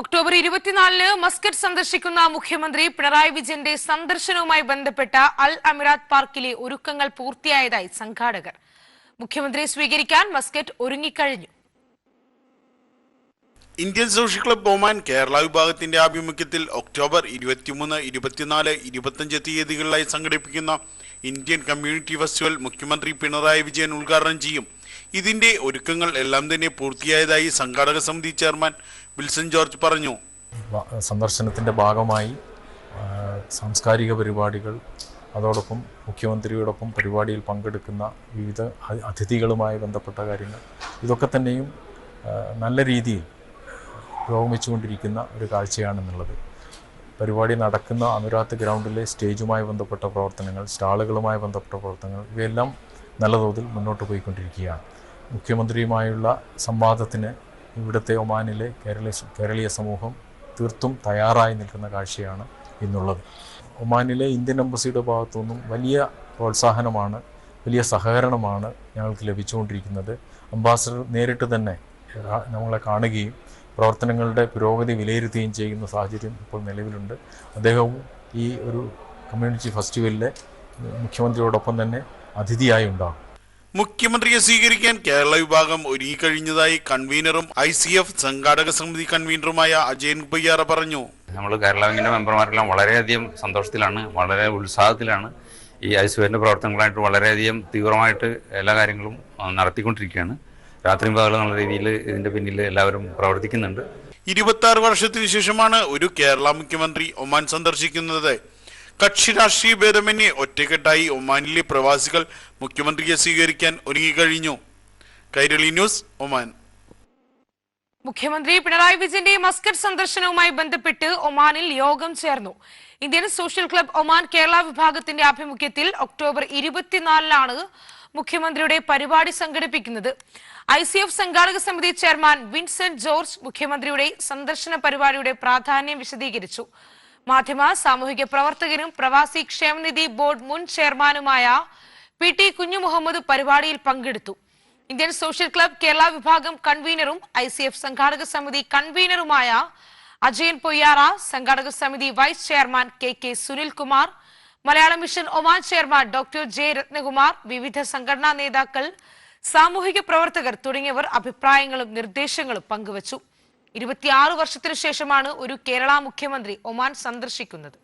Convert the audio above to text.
October ഇരുപത്തിനാലിന് Muscat സന്ദർശിക്കുന്ന മുഖ്യമന്ത്രി പിണറായി വിജയന്റെ സന്ദർശനവുമായി ബന്ധപ്പെട്ട അൽ അമിറാത്ത് പാർക്കിലെ ഒരുക്കങ്ങൾ പൂർത്തിയായതായി സംഘാടകർ. മുഖ്യമന്ത്രിയെ സ്വീകരിക്കാൻ മസ്കറ്റ് ഒരുങ്ങിക്കഴിഞ്ഞു. Indian social club Oman Kerala വിഭാഗത്തിന്റെ ആഭിമുഖ്യത്തിൽ ഒക്ടോബർ ഇരുപത്തിമൂന്ന് ഇരുപത്തിനാല് ഇരുപത്തഞ്ച് തീയതികളിലായി സംഘടിപ്പിക്കുന്ന ഇന്ത്യൻ കമ്മ്യൂണിറ്റി ഫെസ്റ്റിവൽ മുഖ്യമന്ത്രി പിണറായി വിജയൻ ഉദ്ഘാടനം ചെയ്യും. ഇതിന്റെ ഒരുക്കങ്ങൾ എല്ലാം തന്നെ പൂർത്തിയായതായി സംഘാടക സമിതി ചെയർമാൻ വിൽസൺ ജോർജ് പറഞ്ഞു. സന്ദർശനത്തിന്റെ ഭാഗമായി സാംസ്കാരിക പരിപാടികൾ അതോടൊപ്പം മുഖ്യമന്ത്രിയോടൊപ്പം പരിപാടിയിൽ പങ്കെടുക്കുന്ന വിവിധ അതിഥികളുമായി ബന്ധപ്പെട്ട കാര്യങ്ങൾ ഇതൊക്കെ തന്നെയും നല്ല രീതിയിൽ പുരോഗമിച്ചുകൊണ്ടിരിക്കുന്ന ഒരു കാഴ്ചയാണെന്നുള്ളത്. പരിപാടി നടക്കുന്ന അനുരാത്ത് ഗ്രൗണ്ടിലെ സ്റ്റേജുമായി ബന്ധപ്പെട്ട പ്രവർത്തനങ്ങൾ സ്റ്റാളുകളുമായി ബന്ധപ്പെട്ട പ്രവർത്തനങ്ങൾ ഇവയെല്ലാം നല്ല തോതിൽ മുന്നോട്ട് പോയിക്കൊണ്ടിരിക്കുകയാണ്. മുഖ്യമന്ത്രിയുമായുള്ള സംവാദത്തിന് ഇവിടുത്തെ ഒമാനിലെ കേരള കേരളീയ സമൂഹം തീർത്തും തയ്യാറായി നിൽക്കുന്ന കാഴ്ചയാണ് ഇന്നുള്ളത്. ഒമാനിലെ ഇന്ത്യൻ എംബസിയുടെ ഭാഗത്തു നിന്നും വലിയ പ്രോത്സാഹനമാണ് വലിയ സഹകരണമാണ് ഞങ്ങൾക്ക് ലഭിച്ചുകൊണ്ടിരിക്കുന്നത്. അംബാസഡർ നേരിട്ട് തന്നെ നമ്മളെ കാണുകയും പ്രവർത്തനങ്ങളുടെ പുരോഗതി വിലയിരുത്തുകയും ചെയ്യുന്ന സാഹചര്യം ഇപ്പോൾ നിലവിലുണ്ട്. അദ്ദേഹവും ഈ ഒരു കമ്മ്യൂണിറ്റി ഫെസ്റ്റിവലിലെ മുഖ്യമന്ത്രിയോടൊപ്പം തന്നെ അതിഥിയായി ഉണ്ടാകും. മുഖ്യമന്ത്രിയെ സ്വീകരിക്കാൻ കേരള വിഭാഗം ഒരുങ്ങിക്കഴിഞ്ഞതായി കൺവീനറും ഐ സി എഫ് സംഘാടക സമിതി കൺവീനറുമായ അജയൻ പയ്യാറ പറഞ്ഞു. നമ്മൾ കേരള ബാങ്കിന്റെ മെമ്പർമാരെല്ലാം വളരെയധികം സന്തോഷത്തിലാണ് വളരെ ഉത്സാഹത്തിലാണ് ഈ ഐസുവേറിന്റെ പ്രവർത്തനങ്ങളായിട്ട് വളരെയധികം തീവ്രമായിട്ട് എല്ലാ കാര്യങ്ങളും നടത്തിക്കൊണ്ടിരിക്കുകയാണ്. രാത്രിയും പകലും എന്നുള്ള രീതിയിൽ ഇതിന്റെ പിന്നിൽ എല്ലാവരും പ്രവർത്തിക്കുന്നുണ്ട്. ഇരുപത്തി ആറ് വർഷത്തിനു ശേഷമാണ് ഒരു കേരള മുഖ്യമന്ത്രി ഒമാൻ സന്ദർശിക്കുന്നത്. കക്ഷി രാഷ്ട്രീയ ഭേദമന്യേ ഒറ്റക്കെട്ടായി ഒമാനിലെ പ്രവാസികൾ മുഖ്യമന്ത്രിയെ സ്വീകരിക്കാൻ ഒരുങ്ങിക്കഴിഞ്ഞു. Kairali news Oman. മുഖ്യമന്ത്രി പിണറായി വിജയന്റെ മസ്കറ്റ് സന്ദർശനവുമായി ബന്ധപ്പെട്ട് ഒമാനിൽ യോഗം ചേർന്നു. Indian social club Oman Kerala വിഭാഗത്തിന്റെ ആഭിമുഖ്യത്തിൽ ഒക്ടോബർ ഇരുപത്തിനാലിനാണ് മുഖ്യമന്ത്രിയുടെ പരിപാടി സംഘടിപ്പിക്കുന്നത്. ഐ സി എഫ് സംഘാടക സമിതി ചെയർമാൻ വിൻസെന്റ് ജോർജ് മുഖ്യമന്ത്രിയുടെ സന്ദർശന പരിപാടിയുടെ പ്രാധാന്യം വിശദീകരിച്ചു. മാധ്യമ സാമൂഹിക പ്രവർത്തകനും പ്രവാസി ക്ഷേമനിധി ബോർഡ് മുൻ ചെയർമാനുമായ പി ടി കുഞ്ഞുമുഹമ്മദ് പരിപാടിയിൽ പങ്കെടുത്തു. ഇന്ത്യൻ സോഷ്യൽ ക്ലബ് കേരള വിഭാഗം കൺവീനറും ഐ സി എഫ് സംഘാടക സമിതി കൺവീനറുമായ അജയൻ പൊയ്യാറ സംഘാടക സമിതി vice chairman K K Sunilkumar Malayala mission Oman chairman doctor J Ratnakumar വിവിധ സംഘടനാ നേതാക്കൾ സാമൂഹിക പ്രവർത്തകർ തുടങ്ങിയവർ അഭിപ്രായങ്ങളും നിർദ്ദേശങ്ങളും പങ്കുവച്ചു. ഇരുപത്തിയാറ് വർഷത്തിനു ശേഷമാണ് ഒരു കേരള മുഖ്യമന്ത്രി ഒമാൻ സന്ദർശിക്കുന്നത്.